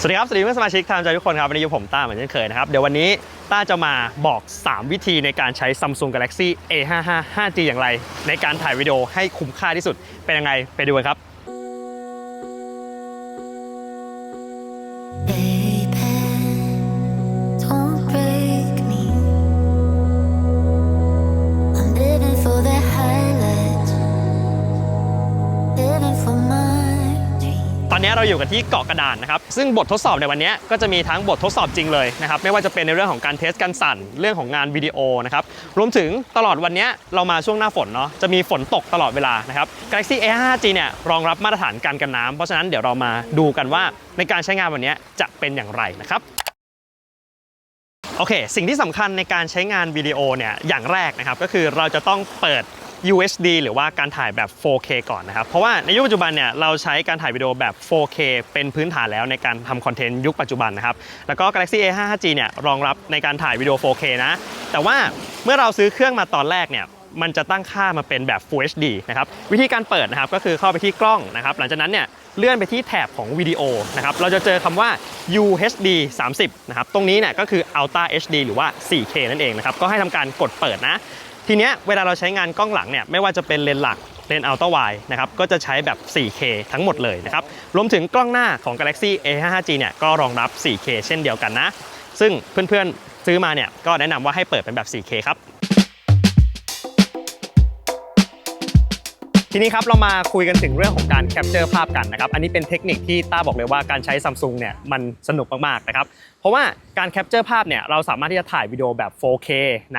สวัสดีครับ สวัสดีเพื่อนสมาชิกทางใจทุกคนครับวันนี้อยู่ผมต้าเหมือนเช่นเคยนะครับ เดี๋ยววันนี้ต้าจะมาบอก 3 วิธีในการใช้ Samsung Galaxy A55 5G อย่างไร ในการถ่ายวิดีโอให้คุ้มค่าที่สุดเป็นยังไงไปดูกันครับ เราอยู่กันที่เกาะกระดานนะครับซึ่งบททดสอบในวันนี้ก็จะมีทั้งบททดสอบจริงเลยนะครับไม่ว่าจะเป็นในเรื่องของการเทสการสั่นเรื่องของงานวิดีโอนะครับรวมถึงตลอดวันนี้เรามาช่วงหน้าฝนเนาะจะมีฝนตกตลอดเวลานะครับ Galaxy A55G เนี่ยรองรับมาตรฐานการกันน้ำเพราะฉะนั้นเดี๋ยวเรามาดูกันว่าในการใช้งานวันนี้จะเป็นอย่างไรนะครับโอเค สิ่งที่สำคัญในการใช้งานวิดีโอเนี่ยอย่างแรกนะครับก็คือเราจะต้องเปิด UHD หรือว่าการถ่ายแบบ 4K ก่อนนะครับ เพราะว่าในยุคปัจจุบันเนี่ยเราใช้การถ่ายวิดีโอแบบ 4K เป็นพื้นฐานแล้วในการทำคอนเทนต์ยุคปัจจุบันนะครับ แล้วก็ Galaxy A55G เนี่ยรองรับในการถ่ายวิดีโอ 4K นะ แต่ว่าเมื่อเราซื้อเครื่องมาตอนแรกเนี่ยมันจะตั้งค่ามาเป็นแบบ Full HD นะครับ วิธีการเปิดนะครับก็คือเข้าไปที่กล้องนะครับ หลังจากนั้นเนี่ยเลื่อนไปที่แถบของวิดีโอนะครับ เราจะเจอคำว่า UHD 30 นะครับ ตรงนี้เนี่ยก็คือ Ultra HD หรือว่า 4K นั่นเองนะครับ ก็ให้ทำการกดเปิดนะ ทีเนี้ยเวลาเราใช้งานกล้องหลังเนี่ยไม่ว่าจะเป็นเลนส์หลักเลนส์อัลตร้าไวนะครับก็จะใช้แบบ 4K ทั้งหมดเลยนะครับรวมถึงกล้องหน้าของ Galaxy A55G เนี่ยก็รองรับ 4K เช่นเดียวกันนะ ซึ่งเพื่อนๆซื้อมาเนี่ยก็แนะนำว่าให้เปิดเป็นแบบ 4K ครับ ทีนี้ครับเรามาคุยกันถึงเรื่องของการแคปเจอร์ภาพกันนะครับอันนี้เป็นเทคนิคที่ต้าบอกเลยว่าการใช้ซัมซุงเนี่ยมันสนุกมากๆนะครับเพราะว่าการแคปเจอร์ภาพเนี่ยเราสามารถที่จะถ่ายวิดีโอแบบ 4K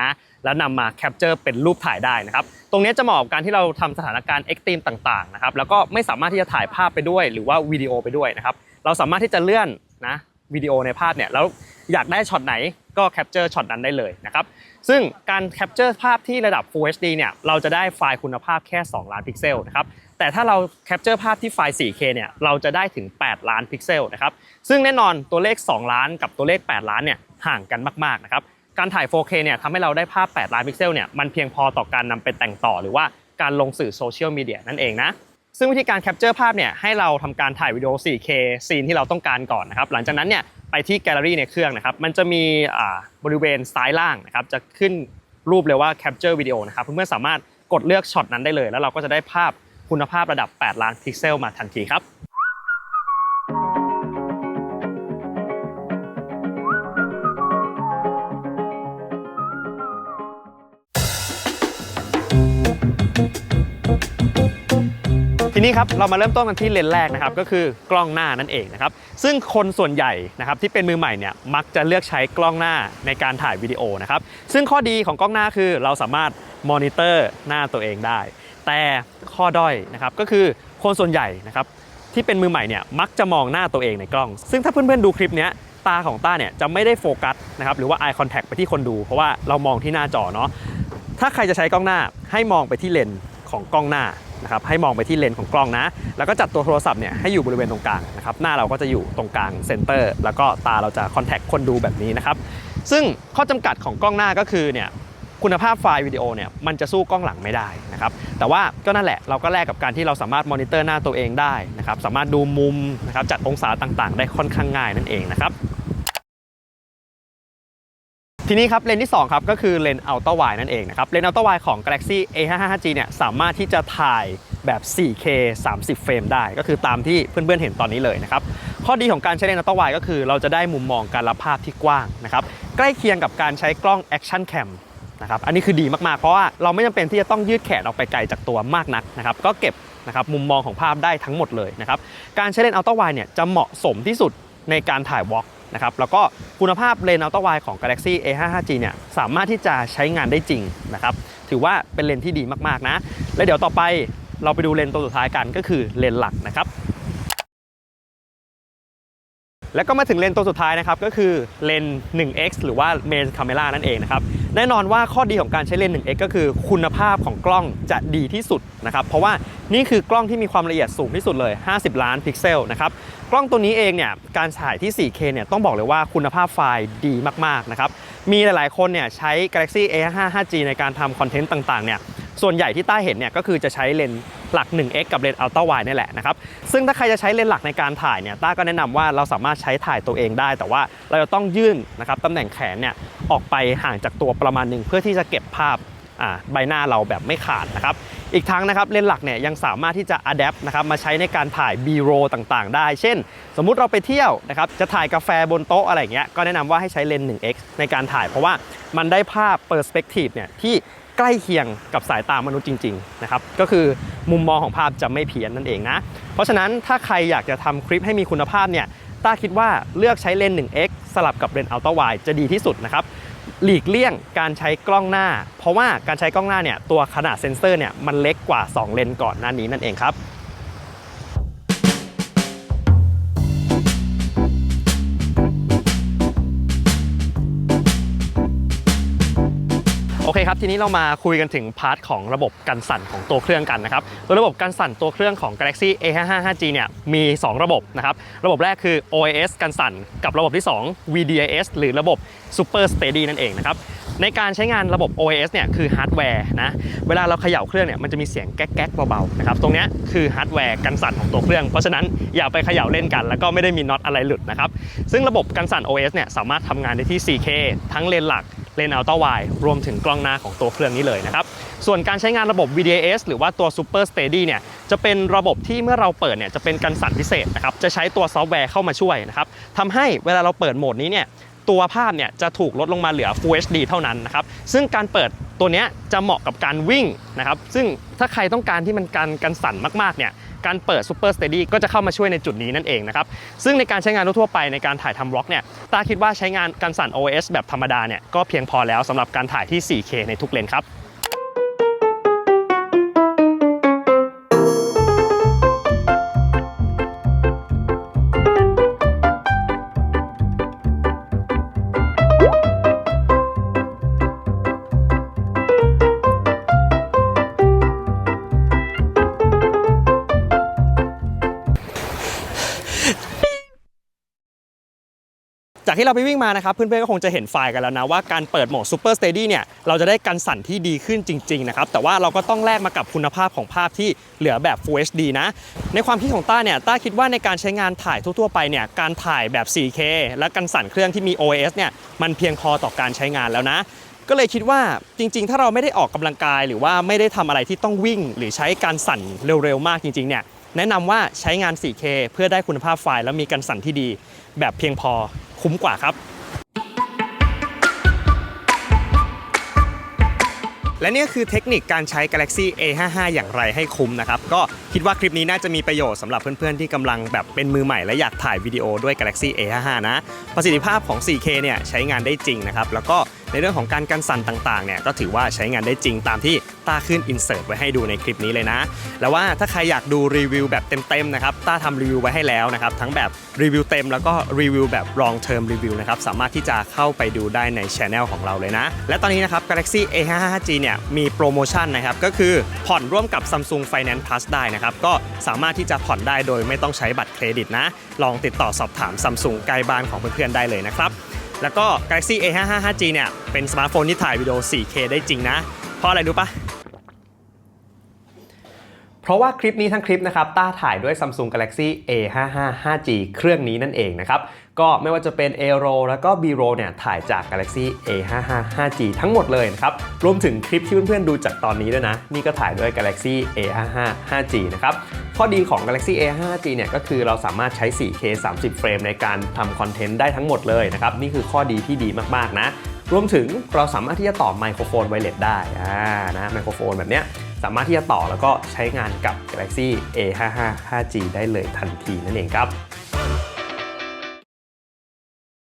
นะแล้วนำมาแคปเจอร์เป็นรูปถ่ายได้นะครับ ตรงนี้จะเหมาะกับการที่เราทำสถานการณ์เอ็กตรีมต่างๆนะครับ แล้วก็ไม่สามารถที่จะถ่ายภาพไปด้วย หรือว่าวิดีโอไปด้วยนะครับ เราสามารถที่จะเลื่อนนะวิดีโอในภาพเนี่ยแล้วอยากได้ช็อตไหน ก็แคปเจอร์ช็อตนั้นได้เลยนะครับ ซึ่งการแคปเจอร์ภาพที่ระดับ Full HD เนี่ยเราจะได้ไฟล์คุณภาพแค่ 2 ล้านพิกเซลนะครับแต่ถ้าเราแคปเจอร์ภาพที่ไฟล์ 4K เนี่ยเราจะได้ถึง 8 ล้านพิกเซลนะครับซึ่งแน่นอนตัวเลข 2 ล้านกับตัวเลข 8 ล้านเนี่ยห่างกันมากๆนะครับการถ่าย 4K เนี่ยทำให้เราได้ภาพ 8 ล้านพิกเซลเนี่ยมันเพียงพอต่อการนำไปแต่งต่อหรือว่าการลงสื่อโซเชียลมีเดียนั่นเองนะซึ่งวิธีการแคปเจอร์ภาพเนี่ยให้เราทำการถ่ายวิดีโอ 4K ซีนที่เราต้องการก่อนนะครับหลังจากนั้นเนี่ย ไปที่แกลเลอรี่ในเครื่องนะครับ มันจะมีบริเวณซ้ายล่างนะครับ จะขึ้นรูปเลยว่า Capture Video นะครับ เพื่อนๆสามารถกดเลือกช็อตนั้นได้เลย แล้วเราก็จะได้ภาพคุณภาพระดับ 8 ล้านพิกเซลมาทันทีครับ ทีนี้ครับเรามาเริ่มต้นกันที่เลนส์แรกนะครับก็คือกล้องหน้านั่นเองนะครับซึ่งคนส่วนใหญ่นะครับที่เป็นมือใหม่เนี่ยมักจะเลือกใช้กล้องหน้าในการถ่ายวิดีโอนะครับซึ่งข้อดีของกล้องหน้าคือเราสามารถมอนิเตอร์หน้าตัวเองได้ แต่ข้อด้อยนะครับก็คือคนส่วนใหญ่นะครับที่เป็นมือใหม่เนี่ยมักจะมองหน้าตัวเองในกล้อง ซึ่งถ้าเพื่อนๆดูคลิปนี้ตาของต้าเนี่ยจะไม่ได้โฟกัสนะครับหรือว่า eye contact ไปที่คนดู เพราะว่าเรามองที่หน้าจอเนาะถ้าใครจะใช้กล้องหน้าให้มองไปที่เลนของกล้องหน้า นะครับให้มองไปที่เลนส์ของกล้องนะ แล้วก็จัดตัวโทรศัพท์เนี่ยให้อยู่บริเวณตรงกลางนะครับหน้าเราก็จะอยู่ตรงกลางเซนเตอร์แล้วก็ตาเราจะคอนแทคคนดูแบบนี้นะครับซึ่งข้อจำกัดของกล้องหน้าก็คือเนี่ยคุณภาพไฟล์วิดีโอเนี่ยมันจะสู้กล้องหลังไม่ได้นะครับแต่ว่าก็นั่นแหละเราก็แลกกับการที่เราสามารถมอนิเตอร์หน้าตัวเองได้นะครับสามารถดูมุมนะครับจัดองศาต่างๆ ได้ค่อนข้างง่ายนั่นเองนะครับ ทีนี้ครับเลนส์ที่ 2 ครับ ก็คือเลนส์อัลตร้าไวนั่นเองนะครับเลนส์อัลตร้าไวของ Galaxy A55G เนี่ยสามารถที่จะถ่ายแบบ 4K 30 เฟรมได้ ก็คือตามที่เพื่อนๆเห็นตอนนี้เลยนะครับ ข้อดีของการใช้เลนส์อัลตร้าไวก็คือเราจะได้มุมมองการรับภาพที่กว้างนะครับใกล้เคียงกับการใช้กล้อง Action Cam นะครับอันนี้คือดีมากๆ เพราะว่าเราไม่จำเป็นที่จะต้องยืดแขนออกไปไกลจากตัวมากนักนะครับก็เก็บนะครับมุมมองของภาพได้ทั้งหมดเลยนะครับการใช้เลนส์อัลตร้าไวเนี่ยจะเหมาะสมที่สุดในการถ่ายวอล์ก นะครับแล้วก็คุณภาพเลนส์อัลตร้าไวของ Galaxy A55G เนี่ยสามารถที่จะใช้งานได้จริงนะครับถือว่าเป็นเลนส์ที่ดีมากๆนะ และเดี๋ยวต่อไปเราไปดูเลนส์ตัวสุดท้ายกันก็คือเลนส์หลักนะครับแล้วก็มาถึงเลนส์ตัวสุดท้ายนะครับก็คือเลนส์ 1x หรือว่า Main Camera นั่นเองนะครับ แน่นอนว่าข้อดีของการใช้เลนส์ 1x ก็คือคุณภาพของกล้องจะดีที่สุดนะครับ เพราะว่านี่คือกล้องที่มีความละเอียดสูงที่สุดเลย 50 ล้านพิกเซลนะครับ กล้องตัวนี้เองเนี่ยการถ่ายที่ 4K เนี่ยต้องบอกเลยว่าคุณภาพไฟล์ดีมากๆนะครับ มีหลายๆคนเนี่ยใช้ Galaxy A55G ในการทำคอนเทนต์ต่างๆเนี่ย ส่วนใหญ่ที่ต้าเห็นเนี่ยก็คือจะใช้เลนส์หลัก 1x กับเลนส์อัลตร้าไวนี่แหละนะครับซึ่งถ้าใครจะใช้เลนส์หลักในการถ่ายเนี่ยต้าก็แนะนำว่าเราสามารถใช้ถ่ายตัวเองได้ แต่ว่าเราจะต้องยื่นนะครับตำแหน่งแขนเนี่ยออกไปห่างจากตัวประมาณหนึ่งเพื่อที่จะเก็บภาพใบหน้าเราแบบไม่ขาดนะครับ อีกทั้งนะครับเลนส์หลักเนี่ยยังสามารถที่จะอัดแอปนะครับมาใช้ในการถ่าย B-roll ต่างๆ ได้ เช่น สมมุติเราไปเที่ยวนะครับจะถ่ายกาแฟบนโต๊ะอะไรเงี้ยก็แนะนำว่าให้ใช้เลนส์ 1x ในการถ่าย เพราะว่ามันได้ภาพเปอร์สเปกทีฟเนี่ยที่ ใกล้เคียงกับสายตามนุษย์จริงๆนะครับก็คือมุมมองของภาพจะไม่เพี้ยนนั่นเองนะ เพราะฉะนั้นถ้าใครอยากจะทำคลิปให้มีคุณภาพเนี่ยต้าคิดว่าเลือกใช้เลนส์ 1x สลับกับเลนส์อัลตร้าไวจะดีที่สุดนะครับหลีกเลี่ยงการใช้กล้องหน้า เพราะว่าการใช้กล้องหน้าเนี่ยตัวขนาดเซ็นเซอร์เนี่ยมันเล็กกว่า 2 เลนส์ก่อนหน้านี้นั่นเองครับ อเคครับทีนี้เรามาคุยกันถึงพาร์ทของระบบกันสั่นของตัวเครื่องกันนะครับตัวระบบกันสั่นตัวเครื่องของ Galaxy A55 5G เนี่ยมี 2 ระบบนะครับระบบแรกคือ OIS กันสั่นกับระบบที่ 2 VDIS หรือระบบ Super Steady นั่นเองนะครับในการใช้งานระบบ OIS เนี่ยคือฮาร์ดแวร์นะเวลาเราเขย่าเครื่องเนี่ยมันจะมีเสียงแก๊กๆเบาๆนะครับตรงเนี้ยคือฮาร์ดแวร์กันสั่นของตัวเครื่อง เพราะฉะนั้นอย่าไปเขย่าเล่นกัน แล้วก็ไม่ได้มีน็อตอะไรหลุดนะครับซึ่งระบบกันสั่น OS เนี่ยสามารถทำงานได้ที่ 4K ทั้งเลนหลัก เลนส์อัลตร้าไวรวมถึงกล้องหน้าของตัวเครื่องนี้เลยนะครับ ส่วนการใช้งานระบบ VDAS หรือว่าตัว Super Steady เนี่ยจะเป็นระบบที่เมื่อเราเปิดเนี่ยจะเป็นการสั่นพิเศษนะครับจะใช้ตัวซอฟต์แวร์เข้ามาช่วยนะครับทำให้เวลาเราเปิดโหมดนี้เนี่ยตัวภาพเนี่ยจะถูกลดลงมาเหลือ Full HD เท่านั้นนะครับซึ่งการเปิด ตัวนี้จะเหมาะกับการวิ่งนะครับ ซึ่งถ้าใครต้องการที่มันการกันสั่นมากๆเนี่ยการเปิดซูเปอร์สเตดี้ก็จะเข้ามาช่วยในจุดนี้นั่นเองนะครับ ซึ่งในการใช้งานทั่วไปในการถ่ายทำบล็อกเนี่ยตาคิดว่าใช้งานการสั่น OS แบบธรรมดาเนี่ยก็เพียงพอแล้วสำหรับการถ่ายที่ 4K ในทุกเลนครับ จากที่เราไปวิ่งมานะครับเพื่อนๆก็คงจะเห็นไฟล์กันแล้วนะว่าการเปิดโหมด Super Steady เนี่ยเราจะได้กันสั่นที่ดีขึ้นจริงๆนะครับแต่ว่าเราก็ต้องแลกมากับคุณภาพของภาพที่เหลือแบบ Full HD นะ ในความคิดของต้าเนี่ยต้าคิดว่าในการใช้งานถ่ายทั่วๆไปเนี่ยการถ่ายแบบ 4K และกันสั่นเครื่องที่มี OS เนี่ยมันเพียงพอต่อการใช้งานแล้วนะก็เลยคิดว่าจริง ๆ ถ้าเราไม่ได้ออกกำลังกาย หรือว่าไม่ได้ทำอะไรที่ต้องวิ่ง หรือใช้การสั่นเร็วๆมากจริงๆเนี่ยแนะนำว่าใช้งาน 4K เพื่อได้คุณภาพไฟล์แล้วมีการสั่นที่ดี แบบเพียงพอ คุ้มกว่าครับและนี่คือเทคนิคการใช้ Galaxy A55 อย่างไรให้คุ้มนะครับ ก็คิดว่าคลิปนี้น่าจะมีประโยชน์สำหรับเพื่อนๆ ที่กำลังแบบเป็นมือใหม่และอยากถ่ายวิดีโอด้วย Galaxy A55 นะ ประสิทธิภาพของ 4K เนี่ยใช้งานได้จริงนะครับ แล้วก็ ในเรื่องของการกันสั่นต่างๆเนี่ยก็ถือว่าใช้งานได้จริงตามที่ต้าขึ้นอินเสิร์ตไว้ให้ดูในคลิปนี้เลยนะ แล้วว่าถ้าใครอยากดูรีวิวแบบเต็มๆนะครับต้าทำรีวิวไว้ให้แล้วนะครับทั้งแบบรีวิวเต็มแล้วก็รีวิวแบบ long term review นะครับสามารถที่จะเข้าไปดูได้ในช anel ของเราเลยนะ และตอนนี้นะครับ Galaxy A55G เนี่ยมีโปรโมชั่นนะครับก็คือผ่อนร่วมกับ Samsung Finance Plus ได้นะครับก็สามารถที่จะผ่อนได้โดยไม่ต้องใช้บัตรเครดิตนะ ลองติดต่อสอบถาม Samsung ใกล้บ้านของเพื่อนๆได้เลยนะครับ แล้วก็ Galaxy A55 5G เนี่ยเป็นสมาร์ทโฟนที่ถ่ายวิดีโอ 4K ได้จริงนะ เพราะอะไรรู้ปะ ราะว่าคลิปนี้ทั้งคลิปนะครับต้าถ่ายด้วย Samsung Galaxy A55 5G เครื่องนี้นั่นเองนะครับก็ไม่ว่าจะเป็น A r o แล้วก็ B r o เนี่ยถ่ายจาก Galaxy A55 5G ทั้งหมดเลยนะครับรวมถึงคลิปที่เพื่อนๆดูจากตอนนี้ด้วยนะ นี่ก็ถ่ายด้วย Galaxy A55 5G นะครับข้อดีของ Galaxy A55G เนี่ยก็คือเราสามารถใช้ 4K 30 เฟรมในการทำคอนเทนต์ได้ทั้งหมดเลยนะครับ นี่คือข้อดีที่ดีมาก ๆ นะ รวมถึงเราสามารถที่จะต่อไมโครโฟนไวเลสได้อ่านะไมโครโฟนแบบเนี้ย สามารถที่จะต่อแล้วก็ใช้งานกับ Galaxy A55 5G ได้เลยทันทีนั่นเองครับ